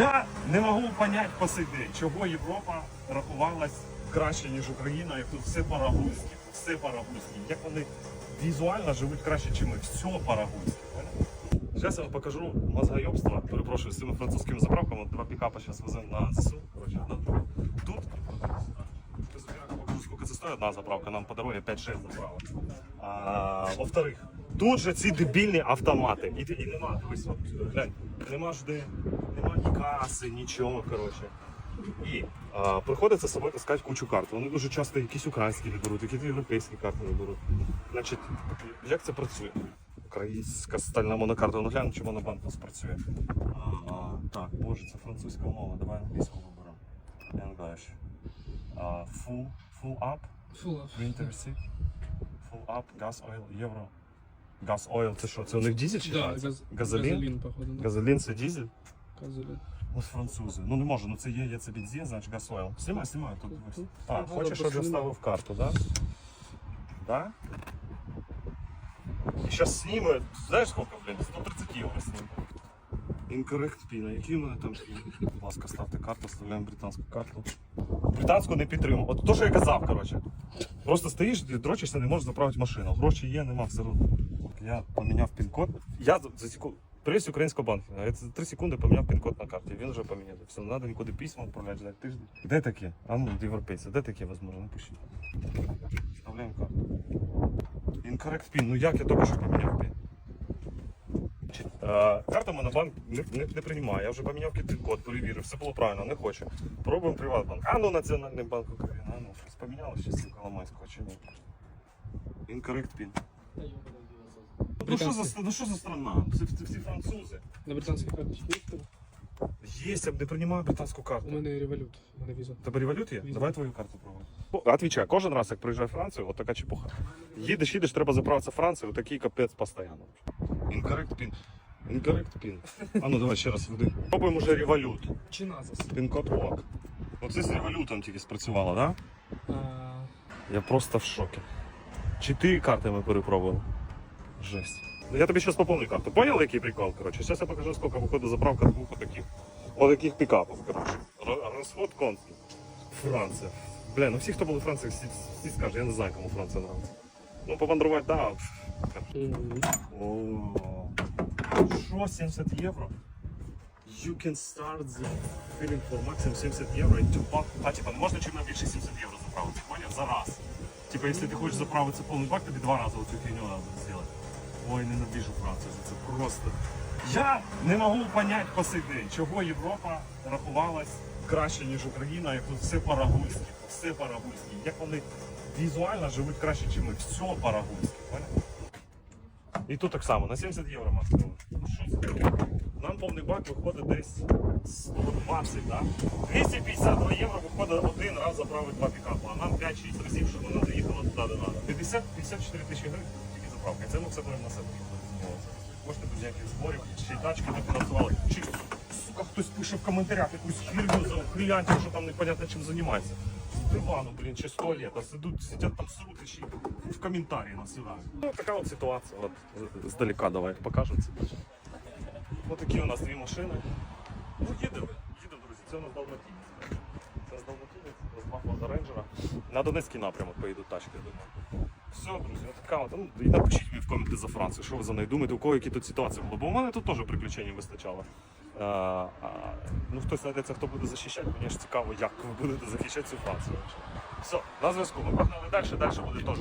Я не можу поняти по день, чого Європа рахувалась краще, ніж Україна, як тут все по-рагульськи, все по-рагульськи. Як вони візуально живуть краще, ніж ми. Все по-рагульськи. Зараз я вам покажу мозгойобство, перепрошую, з цими французькими заправками. Два пікапа зараз веземо на ЗСУ. Тут скільки це стоїть одна заправка, нам по дорозі 5-6 заправок. Во-вторых, тут же ці дебільні автомати. І, і нема, дивись, глянь, нема ж де, каси, нічого, коротше. І а, приходиться з собою таскати кучу карт. Вони дуже часто якісь українські не беруть, якісь європейські карти не беруть. Значить, як це працює? Українська стальна монокарта. Ну глянь, чи монобанк у нас працює. А, так, боже, це французька мова. Давай англійську виберемо. English. А, full, full up, Full of. winter seat. Full up, gas oil, євро. Gas oil, це що? Це у них дізель чи Да, газ? газ, Газолін? газолін, походу. Да. Газолін це дізель? Газолін. Ось французи. Ну не можу, ну це є, є це бензин, значить газ oil. Знімай, знімай тут. Тут, ось. тут. А, Ага, хочеш, щоб я просто вставив карту, да? Да? І зараз сніме, знаєш скільки, блін? 130 євро сніме. Incorrect піна. Які в мене там піни? Будь ласка, ставте карту, вставляємо британську карту. Британську не підтримую. От то, що я казав, коротше. Просто стоїш, дрочишся, не можеш заправити машину. Гроші є, нема, все одно. Я поміняв пін-код. Я за, за секунду. Прийсь українського банку. Я 3 секунди поміняв пін-код на карті. Він вже поміняв. Все, не треба нікуди письма відправляти, ждати тиждень. Де таке? А ну, європейці, де таке можливо? Напишіть. Вставляємо карту. Incorrect PIN. Ну як я тільки що поміняв? Чи- Е, Карта Монобанк не, не, не приймає. Я вже поміняв код, перевірив, все було правильно, не хоче. Пробуємо Приватбанк. А ну Національний банк України. А ну, щось помінялося цим Коломайського чи ні? Incorrect PIN. Ну що за, ну, що за страна? Це всі французи. На британській карточці є? Є, я б не приймаю британську карту. У мене револют, у мене віза. Тебе револют є? Віза. Давай твою карту пробуй. Отвічай, кожен раз, як приїжджає в Францію, от така чепуха. Їдеш, їдеш, треба заправитися в Францію, такий капець постійно. Incorrect PIN. Incorrect PIN. А ну давай ще раз введи. Пробуємо вже револют. Чи назас? Пін-код ок. Оце з револютом тільки спрацювало, так? Да? Я просто в шокі. Чотири карти ми перепробували. Жесть. Ну я тобі зараз поповню карту. Понял, який прикол? Короче, зараз я покажу, скільки виходить заправка двох отаких. Отаких пікапів, короче. Р- Розход константний. Франція. Бля, ну всі, хто були в Франції, всі, всі скажуть, я не знаю, кому Франція нравиться. Ну, помандрувати, да. м, О, Що, 70 євро? You can start the filling for maximum 70 євро and to pack. А, типа, можна чим більше 70 євро заправити, поняв? За раз. Типа, якщо ти хочеш заправити повний бак, тобі два рази оцю фігню треба зробити. Ой, ненавижу Францію це просто. Я не можу поняти по сей день, чого Європа рахувалась краще, ніж Україна, як тут все по-рагульськи, все по-рагульськи. Як вони візуально живуть краще, ніж ми. Все по-рагульськи. І тут так само, на 70 євро максимум. Ну? Нам повний бак виходить десь 120, да? 252 євро виходить один раз заправити два пікапа, а нам 5-6 разів, щоб вона заїхала туди, де треба. 50 54 тисячі гривень І це ми все будемо на себе. Кошти без ніяких зборів, ще й тачки не фінансували. Чи, сука, хтось пише в коментарях якусь херню за хрилянтів, що там непонятно чим займається. З дивану, блін, чи з туалета, сидуть, сидять там срут і ще в коментарі насилають. Ну, така от ситуація. От, здалека давай покажемо це. Ось такі у нас дві машини. Ну, їдемо, їдемо, друзі. Це у нас Далматінець. Це у нас Далматінець, у нас два Форда Рейнджера. На Донецький напрямок поїдуть тачки, я думаю. Все, друзі, така от. Ну, і напишіть мені в коменти за Францію, що ви за нею думаєте, у кого які тут ситуації були. Бо у мене тут теж приключень вистачало. А, а, ну, хтось знайдеться, хто буде захищати, мені ж цікаво, як ви будете захищати цю Францію. Все, на зв'язку. Ми погнали далі, далі буде теж.